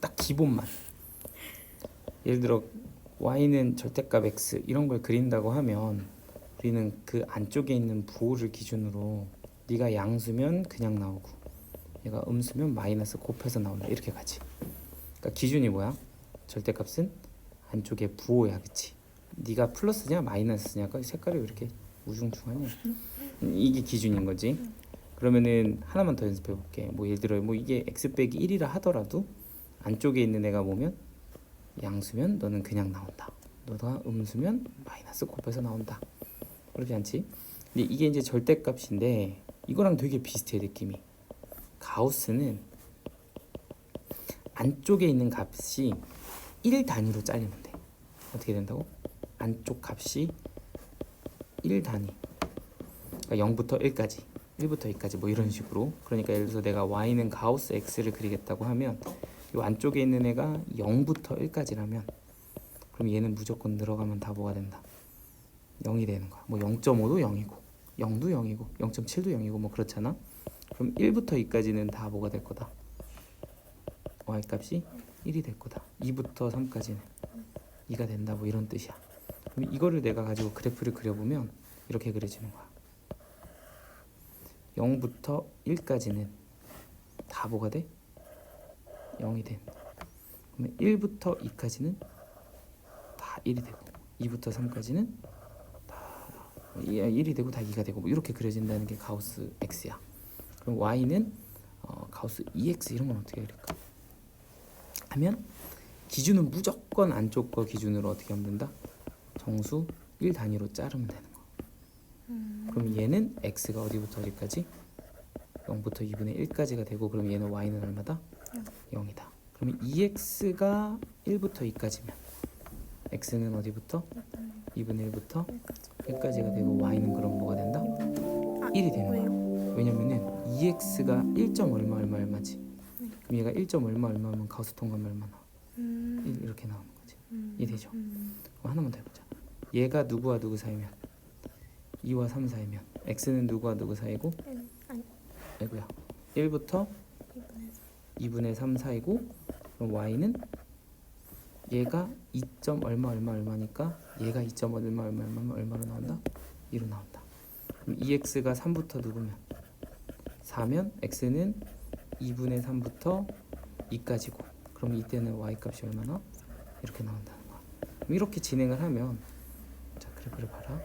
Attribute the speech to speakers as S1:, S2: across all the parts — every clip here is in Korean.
S1: 딱 기본만. 예를 들어 y는 절대값 x 이런 걸 그린다고 하면 우리는 그 안쪽에 있는 부호를 기준으로 네가 양수면 그냥 나오고 얘가 음수면 마이너스 곱해서 나온다 이렇게 가지. 그러니까 기준이 뭐야? 절대값은 안쪽에 부호야, 그치? 네가 플러스냐 마이너스냐가 색깔이 왜 이렇게 우중충하냐? 이게 기준인 거지. 그러면은 하나만 더 연습해 볼게. 뭐 예를 들어 뭐 이게 x 빼기 1이라 하더라도 안쪽에 있는 애가 뭐면 양수면 너는 그냥 나온다. 너가 음수면 마이너스 곱해서 나온다. 그렇지 않지? 근데 이게 이제 절대값인데 이거랑 되게 비슷해 느낌이. 가우스는 안쪽에 있는 값이 1 단위로 잘리면 돼. 어떻게 된다고? 안쪽 값이 1 단위. 그러니까 0부터 1까지, 1부터 2까지 뭐 이런 식으로. 그러니까 예를 들어서 내가 y는 가우스 x를 그리겠다고 하면 이 안쪽에 있는 애가 0부터 1까지라면 그럼 얘는 무조건 늘어가면 다 뭐가 된다? 0이 되는 거야. 뭐 0.5도 0이고 0도 0이고 0.7도 0이고 뭐 그렇잖아. 그럼 1부터 2까지는 다 뭐가 될 거다? y 값이 1이 될 거다. 2부터 3까지는 2가 된다. 뭐 이런 뜻이야. 그럼 이거를 내가 가지고 그래프를 그려보면 이렇게 그려지는 거야. 0부터 1까지는 다 뭐가 돼? 0이 돼. 그러면 1부터 2까지는 다 1이 되고 2부터 3까지는 다 1이 되고 다 2가 되고 뭐 이렇게 그려진다는 게 가우스 x야. 그럼 y는 어, 가우스 2x 이런 건 어떻게 그릴까? 하면 기준은 무조건 안쪽 거 기준으로 어떻게 하면 된다? 정수 1 단위로 자르면 되는 거. 그럼 얘는 x가 어디부터 어디까지? 0부터 2분의 1까지가 되고 그럼 얘는 y는 얼마다? 0이다. 그러면 2x가 1부터 2까지면 x는 어디부터? 2분의 1부터 1까지가 되고 y는 그럼 뭐가 된다? 1이 되는 거야. 왜냐면은 2x가 1. 점 얼마 얼마 얼마지. 그럼 얘가 1. 점 얼마 얼마면 가우스 통과면 얼마나? 1 이렇게 나오는 거지. 이 되죠. 그럼 하나만 더 해보자. 얘가 누구와 누구 사이면 2와 3 사이면 x는 누구와 누구 사이고 아이고야 1부터 2분의 3 사이고 그럼 y는 얘가 2점 얼마 얼마 얼마니까 얘가 2점 얼마 얼마 얼마면 얼마로 나온다? 2로 나온다. 그럼 2x가 3부터 누구면 4면 x는 2분의 3부터 2까지고 그럼 이때는 y 값이 얼마나? 이렇게 나온다는 거야. 그럼 이렇게 진행을 하면 자 그래프를 봐라.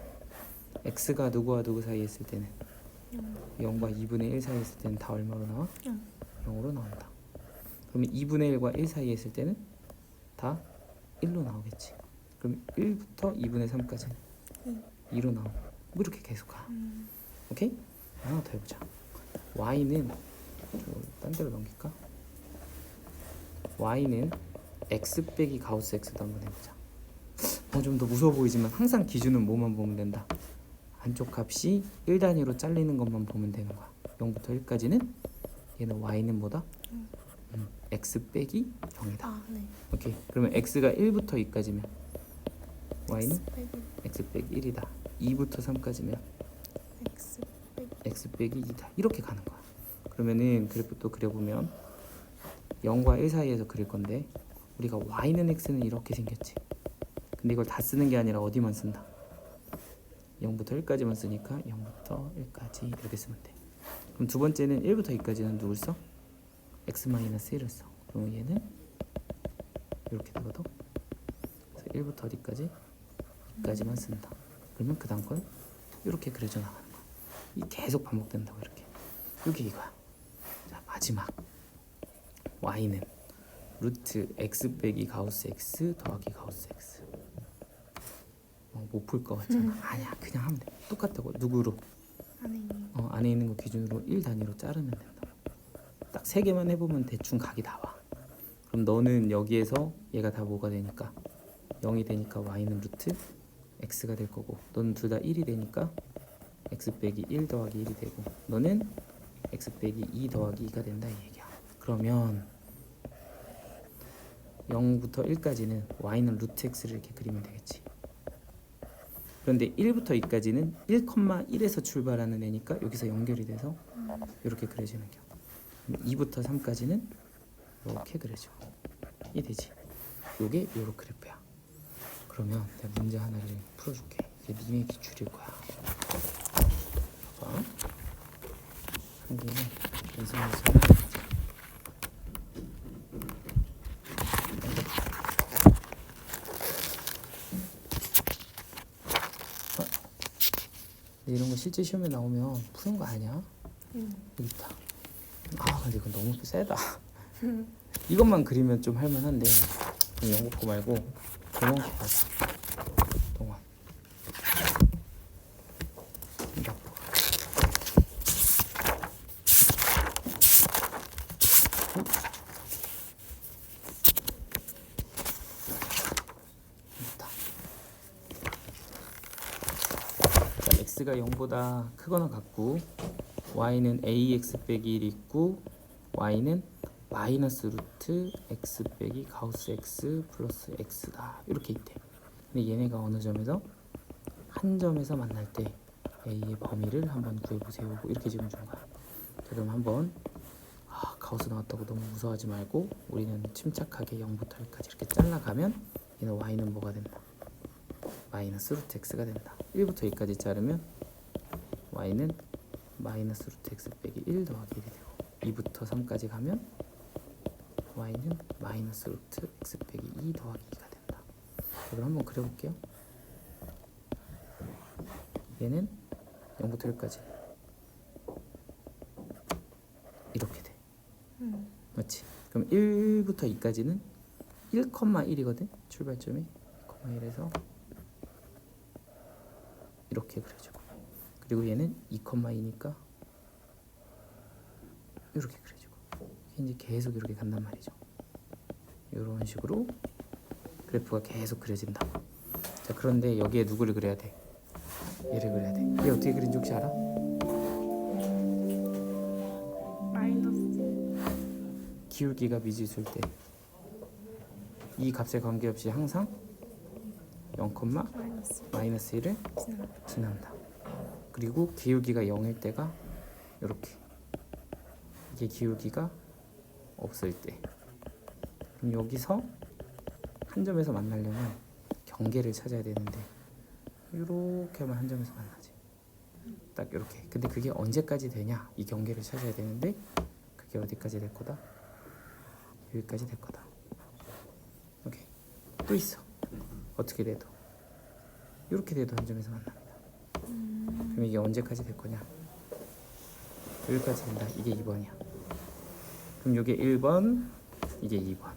S1: x가 누구와 누구 사이에 있을 때는 0 과 2분의 1 사이에 있을 때는 다 얼마로 나와? 0 으로 나온다. 그러면 2분의 1과 1 사이에 있을 때는 다 1로 나오겠지. 그럼 1부터 2분의 3까지는 2로 나오고 뭐 이렇게 계속 가. 오케이? 하나 더 해보자. y는 딴 데로 넘길까? y는 x 빼기 가우스 x도 한번 해보자. 어, 좀 더 무서워 보이지만 항상 기준은 뭐만 보면 된다. 안쪽 값이 1 단위로 잘리는 것만 보면 되는 거야. 0부터 1까지는 얘는 y는 뭐다? 음, x 빼기 0이다.
S2: 아 네.
S1: 오케이. 그러면 x가 1부터 2까지면 y는 x 빼기 1이다. 2부터 3까지면
S2: x 빼기
S1: x 빼기 2다. 이렇게 가는 거야. 그러면은 그래프 또 그려보면 0과 1 사이에서 그릴 건데 우리가 y는 x는 이렇게 생겼지. 근데 이걸 다 쓰는 게 아니라 어디만 쓴다. 0부터 1까지만 쓰니까 0부터 1까지 이렇게 쓰면 돼. 그럼 두 번째는 1부터 2까지는 누굴 써? X 마이너스 1을 써. 그러면 얘는 이렇게 되거든. 그래서 1부터 어디까지? 2까지만 쓴다. 그러면 그 다음 건 이렇게 그려져 나가는 거야. 이 계속 반복된다고 이렇게. 이게 이거야. 자 마지막 y는 루트 x 빼기 가우스 x 더하기 가우스 x. 어, 못풀 것 같잖아. 아니야, 그냥 하면 돼. 똑같다고. 누구로?
S2: 안에 있는
S1: 어, 안에 있는 거 기준으로 1 단위로 자르면 된다. 딱 세 개만 해보면 대충 각이 나와. 그럼 너는 여기에서 얘가 다 뭐가 되니까 0이 되니까 y는 루트 x가 될 거고 너는 둘 다 1이 되니까 x 빼기 1 더하기 1이 되고 너는 x 빼기 2 더하기 2가 된다 이 얘기야. 그러면 0부터 1까지는 y는 루트 x를 이렇게 그리면 되겠지. 그런데 1부터 2까지는 1,1에서 출발하는 애니까 여기서 연결이 돼서 이렇게 그려지는 겨. 2부터 3까지는 이렇게 그려져. 이 되지. 요게 요로 그래프야. 그러면 내가 문제 하나를 풀어줄게. 이게 님의 기출일 거야. 봐봐. 한 개는 연습해서 이런 거 실제 시험에 나오면 푸는 거 아니야?
S2: 응.
S1: 여기 있다. 아 근데 이건 너무 세다. 이것만 그리면 좀 할만한데 영국고 말고 동원 가자. 동원. x가 0보다 크거나 같고 y는 ax 빼기 1 있고 y는 마이너스 루트 x 빼기 가우스 x 플러스 x다. 이렇게 있대 근데 얘네가 어느 점에서? 한 점에서 만날 때 a의 범위를 한번 구해보세요. 뭐 이렇게 지금 준 거야. 자, 그럼 한번 아, 가우스 나왔다고 너무 무서워하지 말고 우리는 침착하게 0부터 1까지 이렇게 잘라가면 얘는 y는 뭐가 된다? 마이너스 루트 x가 된다. 1부터 2까지 자르면 y는 마이너스 루트 x 빼기 1 더하기 1이 되고 2부터 3까지 가면 y는 마이너스 루트 x 빼기 2 더하기 2가 된다. 자, 그럼 한번 그려볼게요. 얘는 0부터 1까지 이렇게 돼.
S2: 응.
S1: 맞지? 그럼 1부터 2까지는 1,1이거든. 출발점이 1,1에서 이렇게 그려주고 그리고 얘는 2,2니까 이렇게 그려주고 이게 이제 계속 이렇게 간단 말이죠. 이런 식으로 그래프가 계속 그려진다. 자 그런데 여기에 누구를 그려야 돼? 얘를 그려야 돼. 얘 어떻게 그린지 혹시 알아?
S2: 마이너스
S1: 기울기가 미지수일 때 이 값에 관계없이 항상 0,
S2: 마이너스
S1: 마이너스 1을
S2: 지나
S1: 지난다. 그리고 기울기가 0일 때가 이렇게. 이게 기울기가 없을 때. 그럼 여기서 한 점에서 만나려면 경계를 찾아야 되는데 이렇게 하면 한 점에서 만나지. 딱 이렇게. 근데 그게 언제까지 되냐? 이 경계를 찾아야 되는데 그게 어디까지 될 거다? 여기까지 될 거다. 오케이. 또 있어. 어떻게 돼도. 이렇게 돼도 한 점에서 만납니다 그럼 이게 언제까지 될 거냐? 여기까지 된다. 이게 2번이야. 그럼 이게 1번, 이게 2번.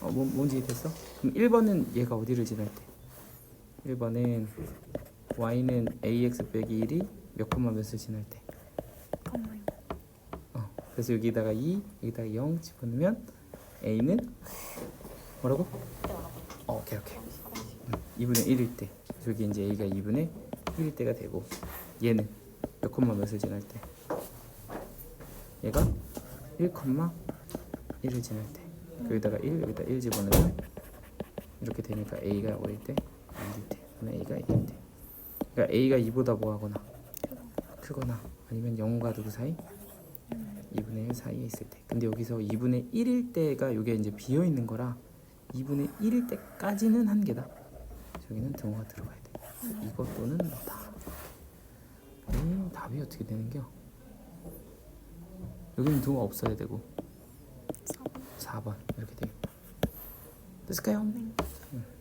S1: 어, 뭐, 뭔지 됐어? 그럼 1번은 얘가 어디를 지날 때? 1번은 y는 ax 빼기 1이 몇 콤마 몇을 지날 때? 어, 그래서 여기다가 2, 여기다가 0 집어넣으면 a는 뭐라고? 어, 오케이 오케이. 음, 2분의 1일 때 저기 이제 a가 2분의 1일 때가 되고 얘는 몇 콤마 몇을 지날 때? 얘가 1 콤마 1을 지날 때 여기다가 1 여기다 1 집어넣으면 이렇게 되니까 a가 어릴 때 1일 때 그러면 a가 1일 때 그러니까 a가 2보다 뭐하거나 크거나 아니면 0과 누구 사이? 2분의 1 사이에 있을 때. 근데 여기서 2분의 1일 때가 이게 이제 비어 있는 거라 2분의 1일 때까지는 한 개다. 저기는 등호가 들어가야 돼. 이것 또는 뭐다. 음, 답이 어떻게 되는겨? 여기는 등호 없어야 되고
S2: 4번
S1: 4번 이렇게 되겠다. 됐을까요?
S2: 네.
S1: 음.